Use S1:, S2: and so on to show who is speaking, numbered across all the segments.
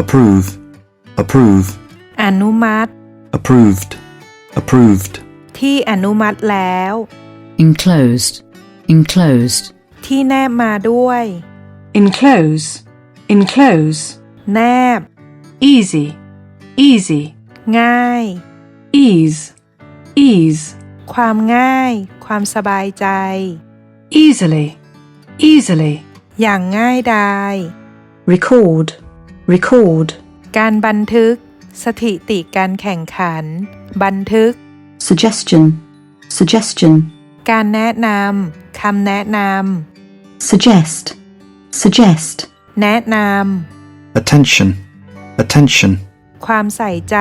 S1: approve, approve,
S2: อนุมัติ
S1: approved, approved,
S2: ที่อนุมัติแล้ว
S3: enclosed, enclosed,
S2: ที่แนบมาด้วย
S4: enclose, enclose,
S2: แนบ
S4: easy, easy,
S2: ง่าย
S4: ease, ease,
S2: ความง่าย ความสบายใจ
S4: easily, easily,
S2: อย่างง่ายดาย
S4: record, record,
S2: การบันทึก สถิติการแข่งขัน บันทึก
S5: suggestion, suggestion,
S2: การแนะนำคำแนะน
S5: suggest, suggest, ำ
S2: แนะน
S1: attention, attention, ำ
S2: ความใส่ใจ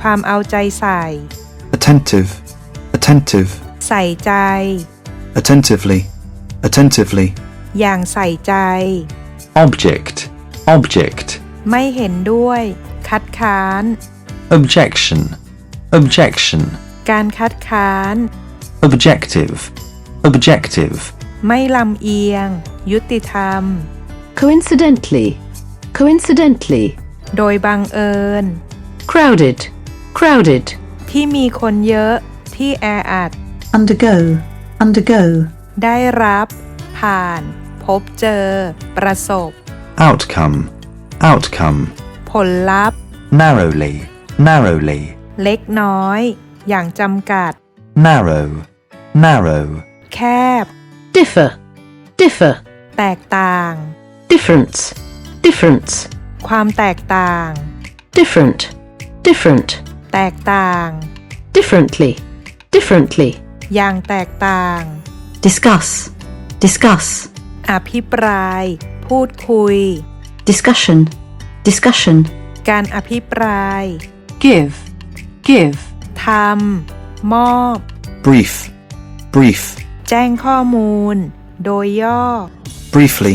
S2: ความเอาใจใส่
S1: attentive, attentive,
S2: ใส่ใจ
S1: attentively, attentively,
S2: อย่างใส่ใจ
S6: object, object,
S2: ไม่เห็นด้วย คัดค้าน
S6: objection, objection,
S2: การคัดค้าน
S6: objective, objective,
S2: ไม่ลำเอียง ยุติธรรม
S7: coincidentally, coincidentally,
S2: โดยบังเอิญ
S7: crowded, crowded,
S2: ที่มีคนเยอะ ที่แออัด
S5: undergo, undergo,
S2: ได้รับ ผ่าน พบเจอ ประสบ
S6: outcome, outcome,
S2: ผลลัพธ์
S6: narrowly, narrowly,
S2: เล็กน้อย อย่างจำกัด
S6: narrow, narrow,
S2: แคบ
S7: differ, differ,
S2: แตกต่าง
S7: difference, difference,
S2: ความแตกต่าง
S7: different, different,
S2: แตกต่าง
S7: differently, differently,
S2: อย่างแตกต่าง
S5: discuss, discuss,
S2: อภิปราย พูดคุย
S5: discussion, discussion,
S2: การอภิปราย
S4: give, give,
S2: ทำมอบ
S1: brief, brief,
S2: แจ้งข้อมูล โดยย่อ
S1: briefly,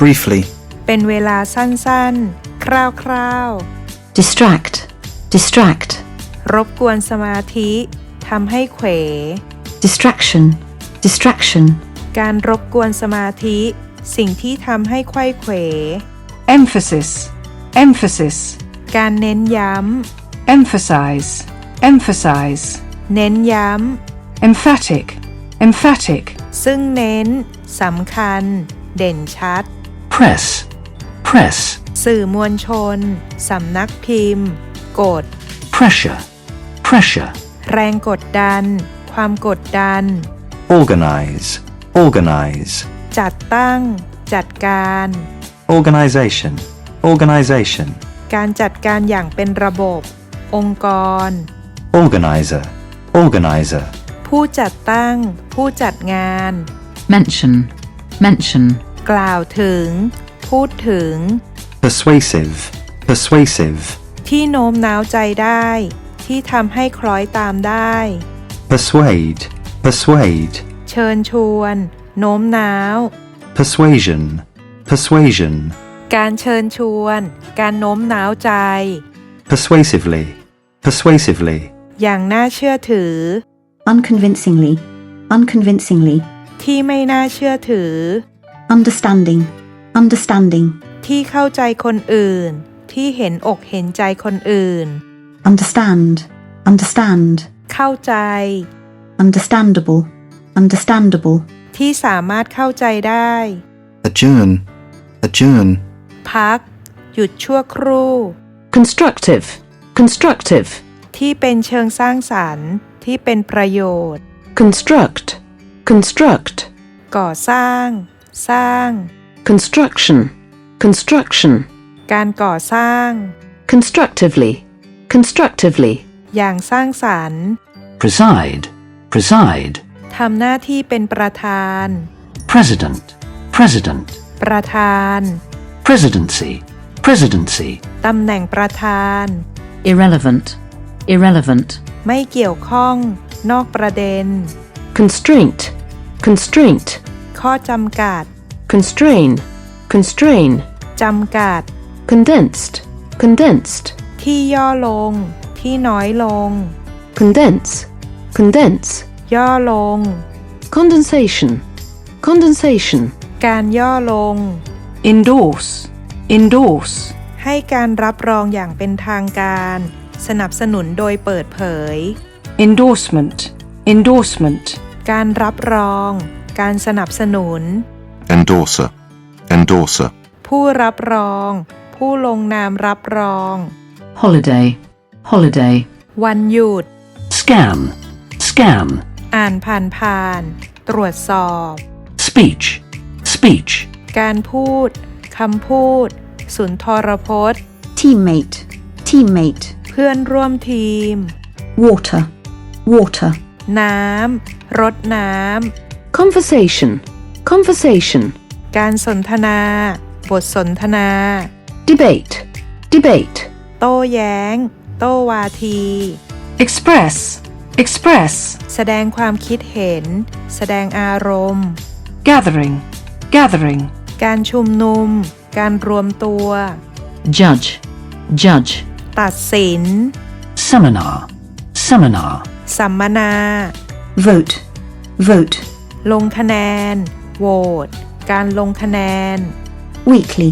S1: briefly,
S2: เป็นเวลาสั้นๆ คร่าว
S5: distract, distract,
S2: ๆรบกวนสมาธิทำให้เขว
S5: distraction, distraction,
S2: การรบกวนสมาธิ สิ่งที่ทำให้ไขว้เขว
S4: emphasis, emphasis,
S2: การเน้นย้
S4: emphasize, emphasize, ำ
S2: เน้นย้
S4: emphatic, emphatic, ำ
S2: ซึ่งเน้นสำคัญ เด่นชัด
S6: press, press,
S2: สื่อมวลชน สำนักพิมพ์ กด
S6: pressure, pressure,
S2: แรงกดดัน ความกดดัน
S6: organize, organize,
S2: จัดตั้ง จัดการ
S6: organization, organization,
S2: การจัดการอย่างเป็นระบบ องค์กร
S6: organizer, organizer,
S2: ผู้จัดตั้ง ผู้จัดงาน
S3: mention, mention,
S2: กล่าวถึง พูดถึง
S6: persuasive, persuasive,
S2: ที่โน้มน้าวใจได้ ที่ทำให้คล้อยตามได้
S6: persuade, persuade,
S2: เชิญชวน โน้มน้าว
S6: persuasion, persuasion,
S2: การเชิญชวน การโน้มน้าวใจ
S6: persuasively, persuasively,
S2: อย่างน่าเชื่อถือ
S5: unconvincingly, unconvincingly,
S2: ที่ไม่น่าเชื่อถือ
S5: understanding, understanding,
S2: ที่เข้าใจคนอื่น ที่เห็นอกเห็นใจคนอื่น
S5: understand, understand,
S2: เข้าใจ
S5: understandable, understandable,
S2: ที่สามารถเข้าใจได้
S1: adjourn, adjourn,
S2: พัก หยุดชั่วครู่
S7: constructive, constructive,
S2: ที่เป็นเชิงสร้างสรรค์ ที่เป็นประโยชน์
S7: construct, construct,
S2: ก่อสร้าง สร้าง
S7: construction, construction,
S2: การก่อสร้าง
S7: constructively, constructively,
S2: อย่างสร้างสรรค์
S6: preside, preside,
S2: ทำหน้าที่เป็นประธาน
S6: president, president,
S2: ประธาน
S6: presidency, presidency,
S2: ตำแหน่งประธาน
S3: irrelevant, irrelevant,
S2: ไม่เกี่ยวข้อง นอกประเด็น
S7: constraint, constraint,
S2: ข้อจำกัด
S7: constrain, constrain,
S2: จำกัด
S7: condensed, condensed,
S2: ที่ย่อลง ที่น้อยลง
S7: condense, condense,
S2: ย่อลง
S7: condensation, condensation,
S2: การย่อลง
S4: endorse, endorse,
S2: ให้การรับรองอย่างเป็นทางการ สนับสนุนโดยเปิดเผย
S4: endorsement, endorsement,
S2: การรับรอง การสนับสนุน
S8: endorser, endorser,
S2: ผู้รับรอง ผู้ลงนามรับรอง
S3: holiday, holiday,
S2: วันหยุด
S6: scan, scan,
S2: อ่านผ่านผ่านๆตรวจสอบ
S6: speech, speech,
S2: การพูด คำพูด สุนทรพจน์
S5: teammate, teammate,
S2: เพื่อนร่วมทีม
S5: water, water,
S2: น้ำ รดน้
S7: conversation, conversation, ำ
S2: การสนทนา บทสนทนา
S7: debate, debate,
S2: โต้แย้ง โต้วาที
S4: express, express,
S2: แสดงความคิดเห็น แสดงอารมณ์
S4: gathering, gathering,
S2: การชุมนุม การรวมตัว
S3: judge, judge,
S2: ตัดสิน
S6: seminar, seminar,
S2: สัมมนา
S5: vote, vote,
S2: ลงคะแนน โหวต การลงคะแนน
S5: weekly,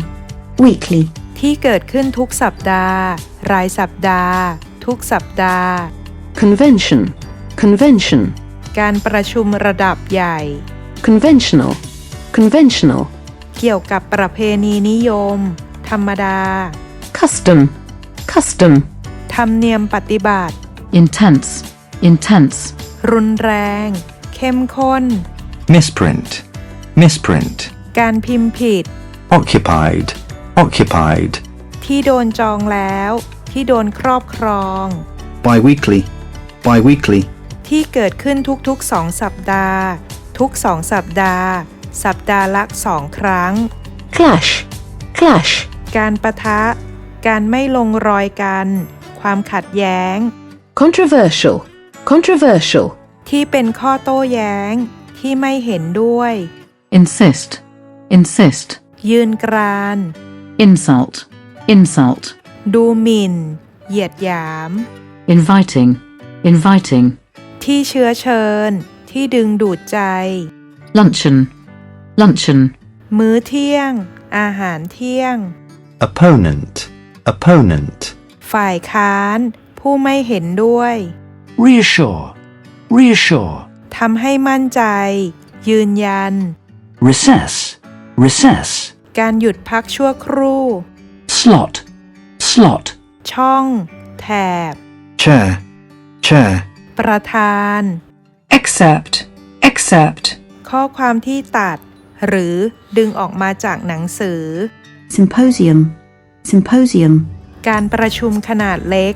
S5: weekly,
S2: ที่เกิดขึ้นทุกสัปดาห์ รายสัปดาห์ ทุกสัปดาห์
S7: convention, convention,
S2: การประชุมระดับใหญ่
S7: conventional, conventional,
S2: เกี่ยวกับประเพณีนิยม ธรรมดา
S7: custom, custom,
S2: ธรรมเนียมปฏิบัติ
S3: intense, intense,
S2: รุนแรง เข้มข้น
S9: misprint, misprint,
S2: การพิมพ์ผิด
S9: occupied, occupied,
S2: ที่โดนจองแล้ว ที่โดนครอบครอง
S1: bi-weekly, bi-weekly,
S2: ที่เกิดขึ้นทุกๆสองสัปดาห์ ทุกสองสัปดาห์ สัปดาห์ละสองครั้ง
S7: clash, clash,
S2: การประทะ การไม่ลงรอยกัน ความขัดแย้ง
S7: controversial, controversial,
S2: ที่เป็นข้อโต้แย้ง ที่ไม่เห็นด้วย
S3: insist, insist,
S2: ยืนกราน
S3: insult, insult,
S2: ดูหมิ่น เหยียดหยาม
S3: inviting, inviting,
S2: ที่เชื้อเชิญ ที่ดึงดูดใจ
S3: luncheon, luncheon,
S2: มื้อเที่ยง อาหารเที่ยง
S9: opponent, opponent,
S2: ฝ่ายค้าน ผู้ไม่เห็นด้วย
S6: reassure, reassure,
S2: ทำให้มั่นใจ ยืนยัน
S6: recess, recess,
S2: การหยุดพักชั่วครู่
S6: slot, slot,
S2: ช่อง แถบ
S1: chair, chair,
S2: ประธาน
S4: excerpt, excerpt,
S2: ข้อความที่ตัด หรือดึงออกมาจากหนังสือ
S5: symposium, symposium,
S2: การประชุมขนาดเล็ก